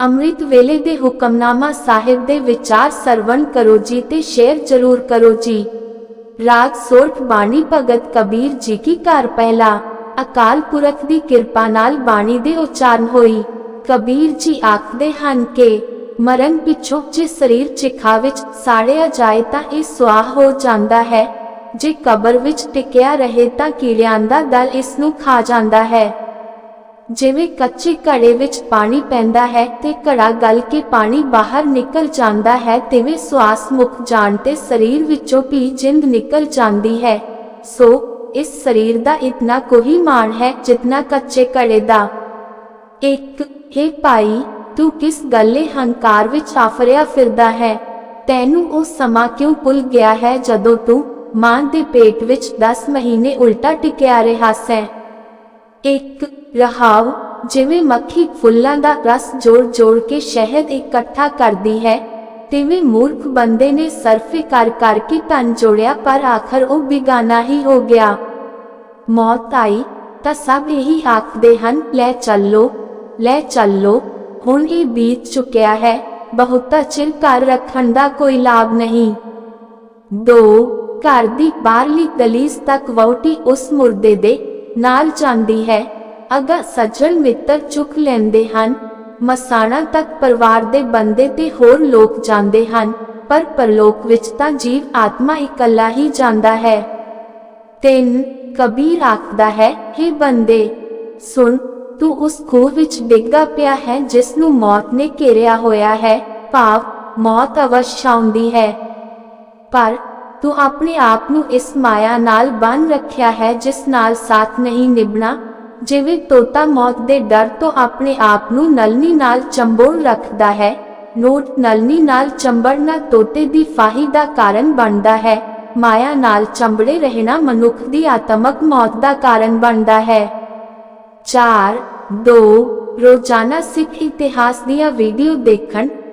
ਅੰਮ੍ਰਿਤ ਵੇਲੇ ਦੇ ਹੁਕਮਨਾਮਾ ਸਾਹਿਬ ਦੇ ਵਿਚਾਰ ਸਰਵਣ ਕਰੋ ਜੀ ਤੇ ਸ਼ੇਅਰ ਜ਼ਰੂਰ ਕਰੋ ਜੀ। ਰਾਗ ਸੋਰਠ ਬਾਣੀ ਭਗਤ ਕਬੀਰ ਜੀ ਕੀ ਘਰ ਪਹਿਲਾ। ਅਕਾਲ ਪੁਰਖ ਦੀ ਕਿਰਪਾ ਨਾਲ ਬਾਣੀ ਦੇ ਉਚਾਰਨ ਹੋਈ। ਕਬੀਰ ਜੀ ਆਖਦੇ ਹਨ ਕਿ, ਮਰਨ ਪਿੱਛੋਂ ਜੇ ਸਰੀਰ ਚਿਖਾ ਵਿੱਚ ਸਾੜਿਆ ਜਾਏ ਤਾਂ ਇਹ ਸੁਆਹ ਹੋ ਜਾਂਦਾ ਹੈ। ਜੇ ਕਬਰ ਵਿੱਚ ਟਿਕਿਆ ਰਹੇ ਤਾਂ ਕੀੜਿਆਂ ਦਾ ਦਲ ਇਸ ਨੂੰ ਖਾ ਜਾਂਦਾ ਹੈ। ਜਿਵੇਂ ਕੱਚੇ ਘੜੇ ਵਿੱਚ ਪਾਣੀ ਪੈਂਦਾ ਹੈ ਤੇ ਘੜਾ ਗਲ ਕੇ ਪਾਣੀ ਬਾਹਰ ਨਿਕਲ ਜਾਂਦਾ ਹੈ, ਤਿਵੇਂ ਸਵਾਸ ਮੁੱਕ ਜਾਣ ਤੇ ਸਰੀਰ ਵਿੱਚੋਂ ਵੀ ਜਿੰਦ ਨਿਕਲ ਜਾਂਦੀ ਹੈ। ਸੋ, ਇਸ ਸਰੀਰ ਦਾ ਇਤਨਾ ਕੋਈ ਮਾਣ ਹੈ ਜਿਤਨਾ ਕੱਚੇ ਘੜੇ ਦਾ। ਇੱਕ, ਹੇ ਭਾਈ, ਤੂੰ ਕਿਸ ਗੱਲੇ ਹੰਕਾਰ ਵਿੱਚ ਆਫਰਿਆ ਫਿਰਦਾ ਹੈ? ਤੈਨੂੰ ਉਹ ਸਮਾਂ ਕਿਉਂ ਭੁੱਲ ਗਿਆ ਹੈ ਜਦੋਂ ਤੂੰ ਮਾਂ ਦੇ ਪੇਟ ਵਿੱਚ 10 ਮਹੀਨੇ ਉਲਟਾ ਟਿਕਿਆ ਰਿਹਾ ਸੈਂ? ਇੱਕ ਰਹਾਵ ਜਿਵੇਂ ਮੱਖੀ ਫੁੱਲਾਂ ਦਾ ਰਸ ਜੋੜ-ਜੋੜ ਕੇ ਸ਼ਹਿਦ ਇਕੱਠਾ ਕਰਦੀ ਹੈ, ਤਿਵੇਂ ਮੂਰਖ ਬੰਦੇ ਨੇ ਸਰਫੇ ਕਰ ਕਰਕੇ ਧਨ ਜੋੜਿਆ ਪਰ ਆਖਰ ਉਹ ਬਿਗਾਨਾ ਹੀ ਹੋ ਗਿਆ। ਮੌਤ ਆਈ ਤਾਂ ਸਭ ਇਹੀ ਆਖਦੇ ਹਨ, ਲੈ ਚੱਲੋ ਲੈ ਚੱਲੋ, ਹੁਣ ਇਹ ਬੀਤ ਚੁੱਕਿਆ ਹੈ, ਬਹੁਤਾ ਚਿਰ ਘਰ ਰੱਖਣ ਦਾ ਕੋਈ ਲਾਭ ਨਹੀਂ। ਦੋ, ਘਰ ਦੀ ਬਾਹਰਲੀ ਦਲੀਜ਼ ਤੱਕ ਵਹੁਟੀ ਉਸ ਮੁਰਦੇ ਦੇ ਨਾਲ ਜਾਂਦੀ ਹੈ। ਅਗਾ ਸੱਜਣ ਮਿੱਤਰ ਚੁੱਕ ਲੈਂਦੇ ਹਨ। ਮਸਾਣਾ ਤੱਕ ਪਰਿਵਾਰ ਦੇ ਬੰਦੇ ਤੇ ਹੋਰ ਲੋਕ ਜਾਂਦੇ ਹਨ, ਪਰ ਪਰਲੋਕ ਵਿੱਚ ਤਾਂ ਜੀਵ ਆਤਮਾ ਇਕੱਲਾ ਹੀ ਜਾਂਦਾ ਹੈ। ਤਿੰਨ, ਕਬੀਰ ਆਖਦਾ ਹੈ हे ਬੰਦੇ, ਸੁਣ, ਤੂੰ ਉਸ ਖੂਹ ਵਿੱਚ ਡਿੱਗਾ ਪਿਆ ਹੈ ਜਿਸ ਨੂੰ ਮੌਤ ਨੇ ਘੇਰਿਆ ਹੋਇਆ ਹੈ। ਭਾਵ ਮੌਤ ਅਵਸ਼ ਆਉਂਦੀ ਹੈ। ਪਰ ਤੂੰ ਆਪਣੇ ਆਪ ਨੂੰ ਇਸ ਮਾਇਆ ਨਾਲ ਬੰਨ ਰੱਖਿਆ ਹੈ, ਜਿਸ ਨਾਲ ਸਾਥ ਨਹੀਂ ਨਿਭਣਾ। ਜਿਵੇਂ ਤੋਤਾ ਮੌਤ ਦੇ ਡਰ ਤੋਂ ਆਪਣੇ ਆਪ ਨੂੰ ਨਲਨੀ ਨਾਲ ਚੰਬੋੜ ਰੱਖਦਾ ਹੈ, ਨੋਟ ਨਲਨੀ ਨਾਲ ਚੰਬੜਨਾ ਤੋਤੇ ਦੀ ਫਾਹੀ ਦਾ ਕਾਰਨ ਬਣਦਾ ਹੈ। ਮਾਇਆ ਨਾਲ ਚੰਬੜੇ ਰਹਿਣਾ ਮਨੁੱਖ ਦੀ ਆਤਮਕ ਮੌਤ ਦਾ ਕਾਰਨ ਬਣਦਾ ਹੈ। 4 2 ਰੋਜ਼ਾਨਾ ਸਿੱਖ ਇਤਿਹਾਸ ਦੀਆਂ ਵੀਡੀਓ ਦੇਖਣ।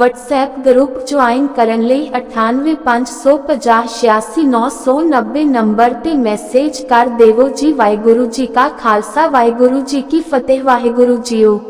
WhatsApp ਗਰੁੱਪ ਜੁਆਇਨ ਕਰਨ ਲਈ 9850508990 ਨੰਬਰ ਤੇ ਮੈਸੇਜ ਕਰ ਦੇਵੋ ਜੀ ਵਾਹਿਗੁਰੂ ਜੀ ਕਾ ਖਾਲਸਾ ਵਾਹਿਗੁਰੂ ਜੀ ਕੀ ਫਤਿਹ ਵਾਹਿਗੁਰੂ ਜੀਓ।